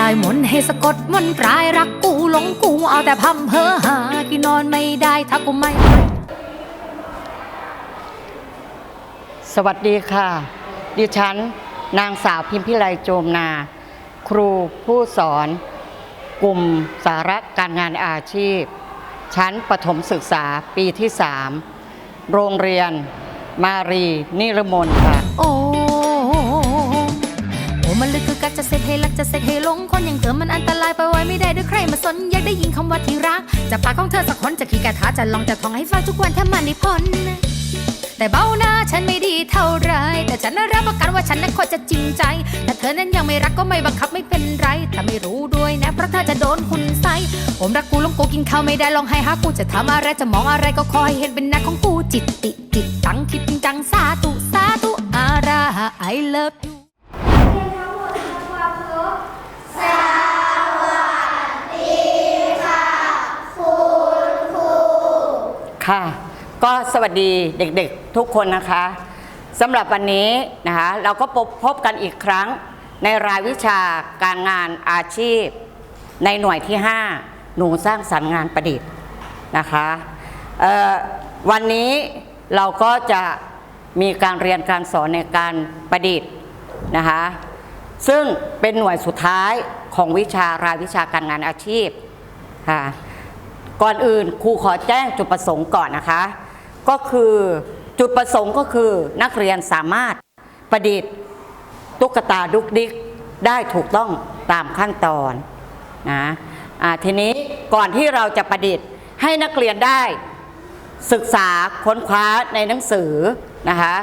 จะเสกลายมนต์ให้สะกดมนต์ปลายรักกูหลงกูเอาแต่พัมเพอหากินนอนไม่ได้ถ้ากูไม่ สวัสดีค่ะ ดิฉัน นางสาวพิมพิไลโจมนา ครูผู้สอน กลุ่มสาระการงานอาชีพ ชั้นประถมศึกษาปีที่ 3 โรงเรียน มารีนิรมนค่ะ โอ้โอ้ มันลึกคือกัดจะเสกให้รักจะเสกให้หลงคนอย่างเธอมันอันตรายไปไว้ไม่ได้ด้วยใครมาสนอยากได้ยินคำว่าที่รักจากปากของเธอสักคนจะขี่กระทาจะลองจะท่องให้ฟังทุกวันถ้ามันได้พ้นแต่เบ้าหน้าฉันไม่ดีเท่าไร แต่ฉันน่ะรับประกันว่าฉันนั้นควรจะจริงใจ แต่เธอนั้นยังไม่รักก็ไม่บังคับไม่เป็นไรแต่ไม่รู้ด้วยนะ เพราะเธอจะโดนคุณใส่ผมรักกูลงกูกินข้าวไม่ได้ลองให้หากูจะทำอะไรจะมองอะไรก็คอยเห็นเป็นหน้าของกูจิตติจิตตังคิดจริงจังสาธุสาธุอารา I love you ค่ะก็สวัสดีเด็กๆทุกคนนะคะสำหรับวันนี้นะคะเราก็พบพบกันอีกครั้งในรายวิชาการงานอาชีพ ในหน่วยที่ 5 หนูสร้างสรรค์งานประดิษฐ์นะคะวันนี้เราก็จะมีการเรียนการสอนในการประดิษฐ์นะคะ ซึ่งเป็นหน่วยสุดท้ายของวิชารายวิชาการงานอาชีพค่ะก่อนอื่นครูขอแจ้งจุดประสงค์ก่อนนะคะ ก็คือจุดประสงค์ก็คือนักเรียนสามารถประดิษฐ์ตุ๊กตาดุกดิกได้ถูกต้องตามขั้นตอนนะอ่าทีนี้ก่อนที่เราจะประดิษฐ์ให้นักเรียนได้ศึกษาค้นคว้าในหนังสือนะคะ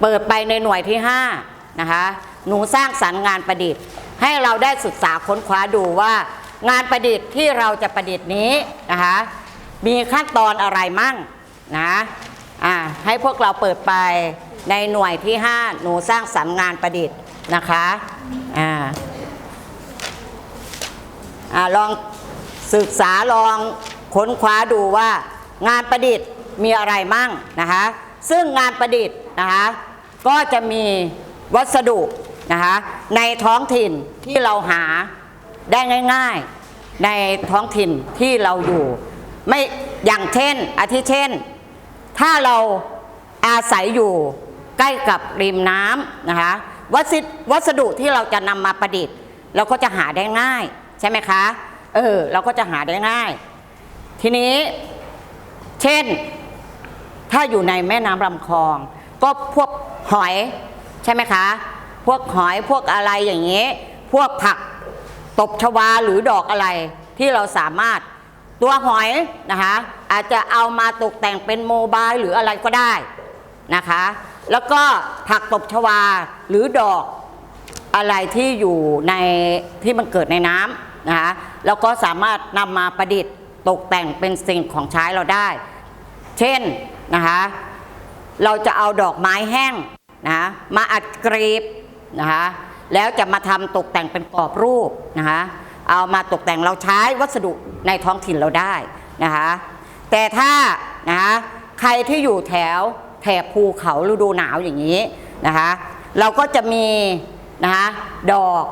เปิดไปในหน่วยที่5นะคะ หนูสร้างสรรค์งานประดิษฐ์ ให้เราได้ศึกษาค้นคว้าดูว่า งานประดิษฐ์ที่เราจะประดิษฐ์นี้นะคะมีขั้นตอนอะไรมั่งนะอ่าให้พวกเราเปิดไปในหน่วยที่ 5 หนูสร้างสรรค์งานประดิษฐ์นะคะอ่าอ่าลองศึกษาลองค้นคว้าดูว่างานประดิษฐ์มีอะไรมั่งนะคะซึ่งงานประดิษฐ์นะคะก็จะมีวัสดุ นะคะในท้องถิ่นที่เราหาได้ง่าย ๆในท้องถิ่นที่เราอยู่ไม่อย่างเช่นอาทิเช่น ถ้าเราอาศัยอยู่ใกล้กับริมน้ำนะคะวัสดวัสดุที่เราจะนำมาประดิษฐ์ เราก็จะหาได้ง่าย ใช่ไหมคะเออเราก็จะหาได้ง่าย ทีนี้เช่น ถ้าอยู่ในแม่น้ำลำคลอง ก็พวกหอยใช่ไหมคะ พวกหอยพวกอะไรอย่างนี้พวกผักตบชวาหรือดอกอะไรที่เราสามารถตัวหอยนะคะ อาจจะเอามาตกแต่งเป็นโมบายหรืออะไรก็ได้นะคะ แล้วก็ผักตบชวาหรือดอกอะไรที่อยู่ในที่มันเกิดในน้ำนะคะแล้วก็สามารถนำมาประดิษฐ์ตกแต่งเป็นสิ่งของใช้เราได้ เช่นนะคะ เราจะเอาดอกไม้แห้งนะมาอัดกรีบ นะคะแล้วจะมาทำตกแต่งเป็นกรอบรูปนะคะเอามาตกแต่งเราใช้วัสดุในท้องถิ่นเราได้นะคะแต่ถ้านะคะใครที่อยู่แถวแถบภูเขาฤดูหนาวอย่างนี้นะคะเราก็จะมีนะคะดอก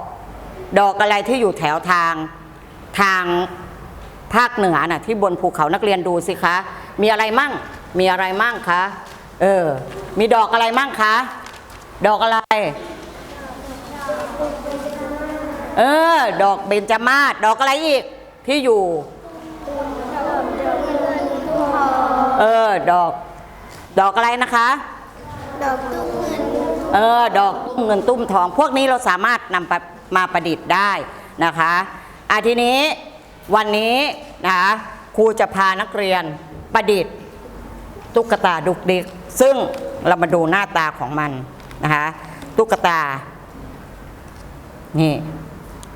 ดอกอะไรที่อยู่แถวทางทางภาคเหนือน่ะที่บนภูเขานักเรียนดูสิคะ มีอะไรมั่งมีอะไรมั่งคะเออมีดอกอะไรมั่งคะ ดอกอะไร เออ ดอกเบญจมาศดอกอะไรอีก ที่อยู่ เออ ดอก ดอกอะไรนะคะ ดอกตุ้มเงินเออ ดอกตุ้มเงินตุ้มทอง พวกนี้เราสามารถนำไปมาประดิษฐ์ได้นะคะอาทีนี้วันนี้นะคะครูจะพานักเรียนประดิษฐ์ตุ๊กตาดุกดิก ซึ่งเรามาดูหน้าตาของมันนะคะตุ๊กตา นี่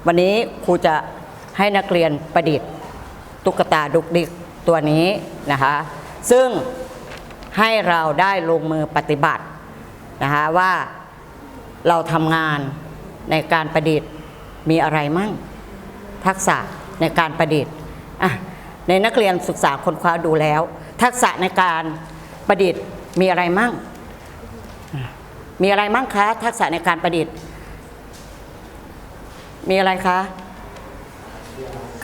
วันนี้ครูจะให้นักเรียนประดิษฐ์ตุ๊กตาดุกดิกตัวนี้นะคะ ซึ่งให้เราได้ลงมือปฏิบัตินะคะว่าเราทำงานในการประดิษฐ์มีอะไรมั่ง ทักษะในการประดิษฐ์ในนักเรียนศึกษาค้นคว้าดูแล้ว ทักษะในการประดิษฐ์มีอะไรมั่ง มีอะไรมั่งคะทักษะในการประดิษฐ์ มีอะไรคะ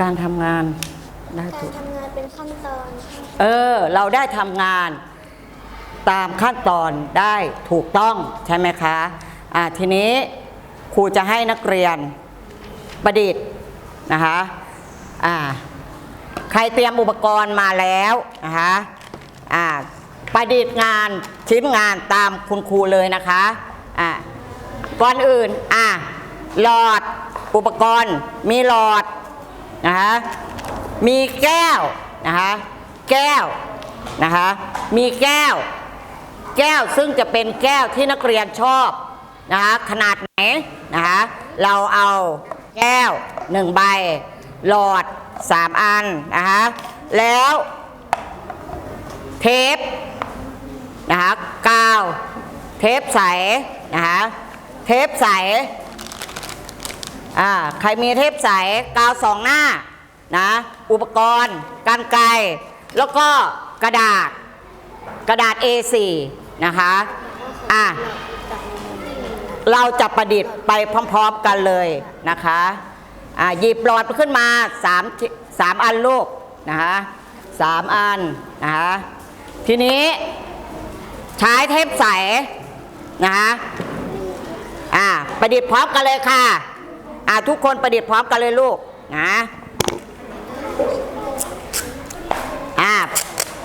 การทำงานได้การถูกทำงานเป็นขั้นตอน เออ เราได้ทำงาน ตามขั้นตอนได้ถูกต้องใช่ไหมคะอ่าทีนี้ครูจะให้นักเรียนประดิษฐ์นะคะอ่าใครเตรียมอุปกรณ์มาแล้วนะคะอ่าประดิษฐ์งานชิ้นงานตามคุณครูเลยนะคะอ่าก่อนอื่นอ่าหลอด อุปกรณ์มีหลอดนะคะมีแก้วนะคะแก้วนะคะมีแก้ว แก้วซึ่งจะเป็นแก้วที่นักเรียนชอบนะคะขนาดไหนนะคะเราเอาแก้วหนึ่งใบ หลอดสามอันนะคะแล้วเทปนะคะกาว เทปใสนะคะเทปใส อ่าใครมีเทปใสกาวสองหน้านะอุปกรณ์กันไกรแล้วก็กระดาษกระดาษ A4 นะคะอะเราจะประดิษฐ์ไปพร้อมๆกันเลยนะคะอะหยิบหลอดขึ้นมา3ที่สามอันลูกนะคะสามอันนะคะทีนี้ใช้เทปใสนะคะอะประดิษฐ์พร้อมกันเลยค่ะ อะทุกคนประดิษฐ์พร้อมกันเลยลูกนะอะ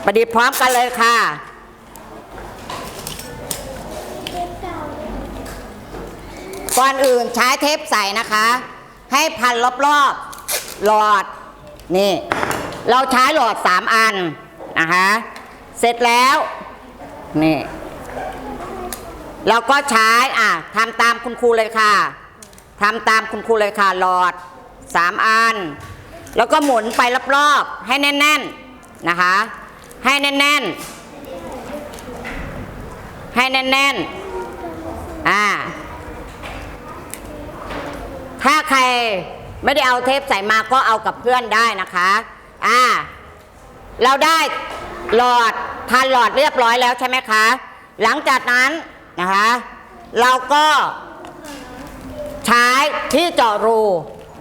ประดิษฐ์พร้อมกันเลยค่ะก่อนอื่นใช้เทปใสนะคะ ให้พันรอบๆหลอดนี่ เราใช้หลอด3อันนะคะเสร็จแล้วนี่เราก็ใช้อะทำตามคุณครูเลยค่ะ ทำตามคุณครูเลยค่ะหลอด 3 อัน แล้วก็หมุนไปรอบๆให้แน่นๆนะคะ ให้แน่นๆ ให้แน่นๆอ่าถ้าใครไม่ได้เอาเทปใส่มาก็เอากับเพื่อนได้นะคะอ่าเราได้หลอดพันหลอดเรียบร้อยแล้วใช่ไหมคะ หลังจากนั้นนะคะ เราก็ ใช้ที่เจาะรู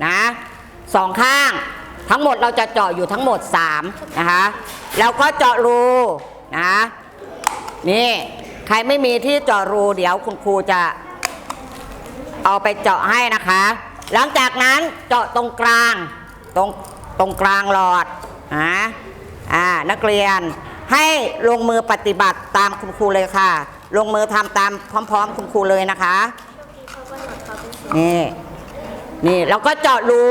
นะสองข้าง ทั้งหมดเราจะเจาะอยู่ทั้งหมด3นะคะแล้วก็เจาะรูนะคะนี่ใครไม่มีที่เจาะรูเดี๋ยวคุณครูจะเอาไปเจาะให้นะคะ หลังจากนั้นเจาะตรงกลางตรงตรงกลางหลอดนะอ่านักเรียนให้ลงมือปฏิบัติตามคุณครูเลยค่ะ ลงมือทำตามพร้อม ๆ คุณครูเลยนะคะ นี่นี่เราก็เจาะรู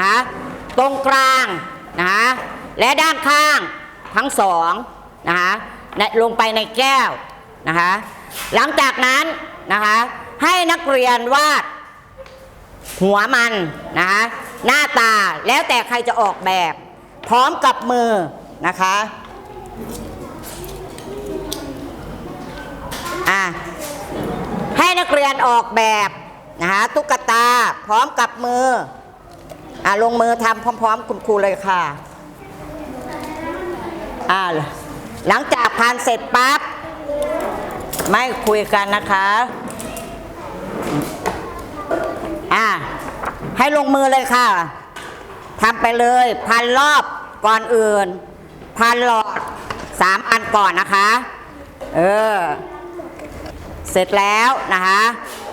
นะตรงกลางนะและด้านข้างทั้งสองนะคะในลงไปในแก้วนะคะหลังจากนั้นนะคะให้นักเรียนวาดหัวมันนะคะหน้าตาแล้วแต่ใครจะออกแบบ พร้อมกับมือนะคะอะให้นักเรียนออกแบบ นะคะตุ๊กตาพร้อมกับมืออะลงมือทำพร้อม ๆ คุณครูเลยค่ะอะหลังจากพันเสร็จปั๊บไม่คุยกันนะคะอะให้ลงมือเลยค่ะทำไปเลย พันรอบก่อนอื่น พันหลอดสามอันก่อนนะคะ เออ เสร็จแล้วนะคะ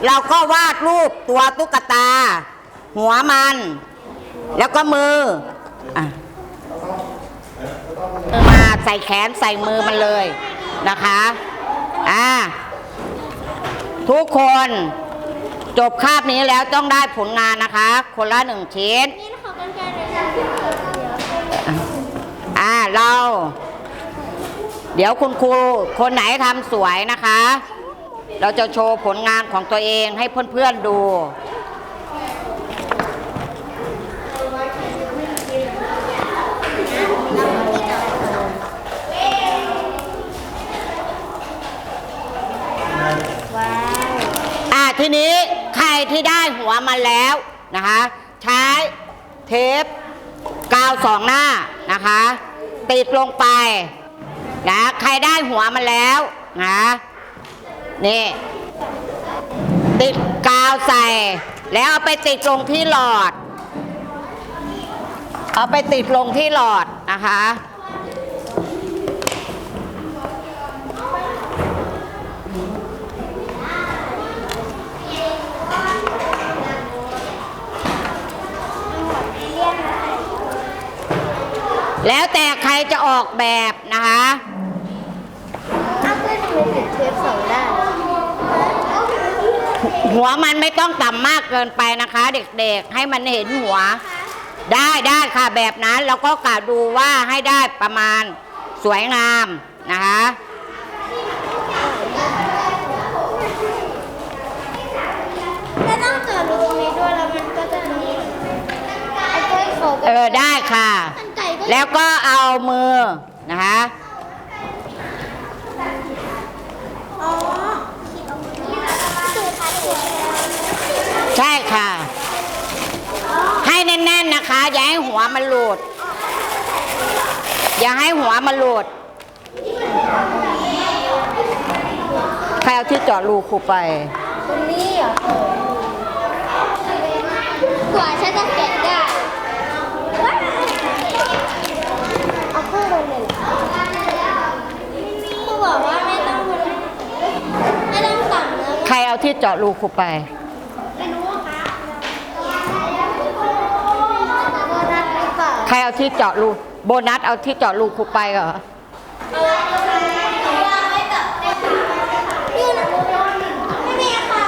เราก็วาดรูปตัวตุ๊กตา หัวมัน แล้วก็มืออะมาใส่แขนใส่มือมันเลยนะคะอ่าทุกคนจบคาบนี้แล้วต้องได้ผลงานนะคะ คนละหนึ่งชิ้นนี่นะคะกันไกลเลยค่ะอ่าเรา เดี๋ยวคุณครูคนไหนทำสวยนะคะ เราจะโชว์ผลงานของตัวเองให้เพื่อนๆดูว้าวอ่าทีนี้ใครที่ได้หัวมาแล้วนะคะ ใช้เทปกาวสองหน้านะคะ ติดลงไปนะใครได้หัวมาแล้วนะ นี่ติดกาวใส่ แล้วเอาไปติดลงที่หลอด เอาไปติดลงที่หลอดนะคะ แล้วแต่ใครจะออกแบบนะคะอ้าเพื่อนทำไมติดเทปสอง หัวมันไม่ต้องต่ำมากเกินไปนะคะ เด็กๆ ให้มันเห็นหัว ได้ได้ค่ะแบบนั้นเราก็กะดูว่าให้ได้ประมาณสวยงามนะคะแล้วต้องเจาะรูตรงนี้ด้วยแล้วมันก็จะมีไอ้กล้วยโขกเออได้ค่ะกันไก่ก็แล้วก็เอามือนะคะ อ๋อสูตรค่ะสูตร ใช่ค่ะ ให้แน่นๆนะคะ อย่าให้หัวมันหลุด อย่าให้หัวมันหลุด ใครเอาที่เจาะรูครูไป ตรงนี้เหรอกว่าฉันจะแกะได้ว้าวเอาคู่ลงเลยเหรอครูบอกว่าไม่ต้องไม่ต้องต่ำนะใครเอาที่เจาะรูครูไป ไม่รู้อะคะโบนัสหรือเปล่า ใครเอาที่เจาะรูโบนัสเอาที่เจาะรูครูไปเหรอยื่นไม่มีค่ะ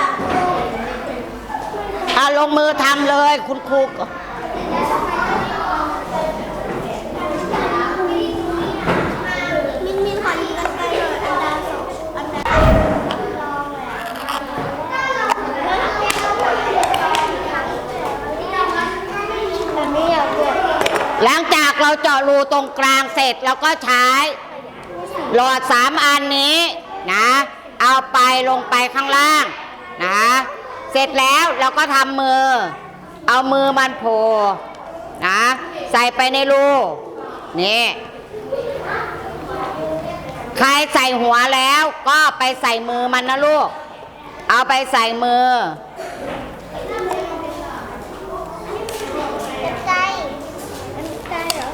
อะลงมือทำเลยคุณครู มินมินขอยืนกันไปหน่อยอันดาสองอันดาลองเลยแบบนี้อยากเกิด หลังจาก เราเจาะรูตรงกลางเสร็จเราก็ใช้ หลอดสามอันนี้นะ เอาไปลงไปข้างล่างนะ เสร็จแล้วเราก็ทำมือ เอามือมันโผล่นะ ใส่ไปในรูนี่ใครใส่หัวแล้วก็ไปใส่มือมันนะลูก เอาไปใส่มือ เป็นใจเป็นใจเหรอ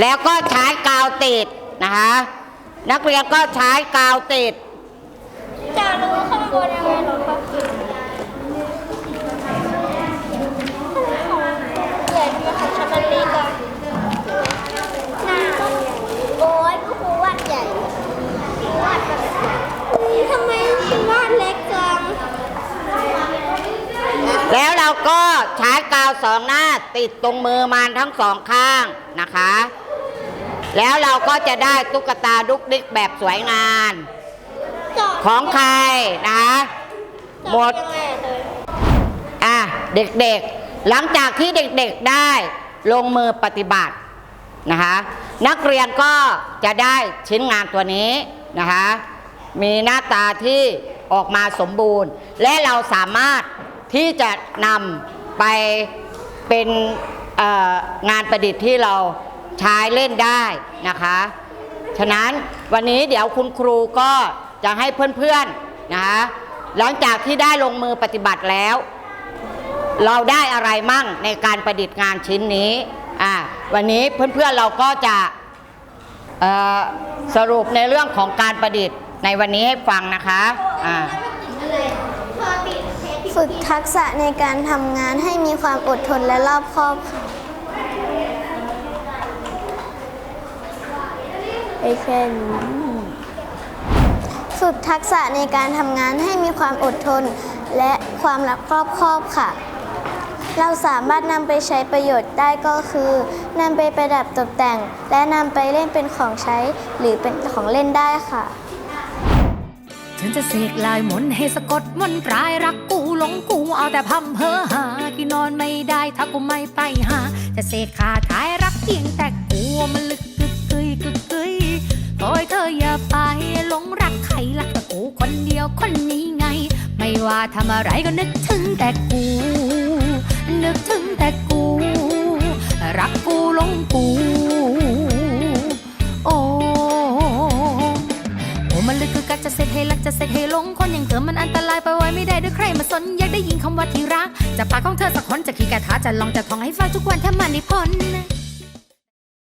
แล้วก็ใช้กาวติดนะคะ นักเรียนก็ใช้กาวติด จะรู้ข้างบนยังไงหรอครับใหญ่ดีของฉันเล็กอะหน้าโอ้ยก็ครูวาดใหญ่วาดแบบทำไมวาดเล็กจัง แล้วเราก็ใช้กาวสองหน้าติดตรงมือมันทั้งสองข้างนะคะ แล้วเราก็จะได้ตุ๊กตาดุกดิกแบบสวยงามจอดของใครนะคะหมดยังไงอะเธออะเด็กๆ หลังจากที่เด็กๆได้ลงมือปฏิบัตินะคะนักเรียนก็จะได้ชิ้นงานตัวนี้นะคะมีหน้าตาที่ออกมาสมบูรณ์ และเราสามารถที่จะนำไปเป็นเอ่องานประดิษฐ์ที่เรา ใช้เล่นได้นะคะ ฉะนั้นวันนี้เดี๋ยวคุณครูก็จะให้เพื่อนๆนะคะหลังจากที่ได้ลงมือปฏิบัติแล้ว เราได้อะไรมั่งในการประดิษฐ์งานชิ้นนี้อ่าวันนี้เพื่อนๆเราก็จะสรุปในเรื่องของการประดิษฐ์ในวันนี้ให้ฟังนะคะอ่าฝึกทักษะในการทำงานให้มีความอดทนและรอบคอบค่ะ ไอแค่นี้ฝึกทักษะในการทำงานให้มีความอดทน และความรับรอบคอบค่ะ เราสามารถนำไปใช้ประโยชน์ได้ก็คือนำไปประดับตกแต่ง และนำไปเล่นเป็นของใช้หรือเป็นของเล่นได้ค่ะฉันจะเสกลายมนให้สะกดมนปลายรักกูหลงกูเอาแต่พำเพอหากินนอนไม่ได้ถ้ากูไม่ไปหา จะเสกคาถายรักเพียงแต่กูมันลึก ว่าทำอะไรก็นึกถึงแต่กู นึกถึงแต่กู รักกูลงกู โอ้โอ้มันลึกคือกักจะเสร็จให้รักจะเสกให้ลงคนอย่างเธอมันอันตรายไปไว้ไม่ได้ด้วยใครมาสนอยากได้ยินคำว่าที่รักจากปากของเธอสักคนจะขี้กระทาจะลองจะท่องให้ฟังทุกวันถ้ามันได้พ้น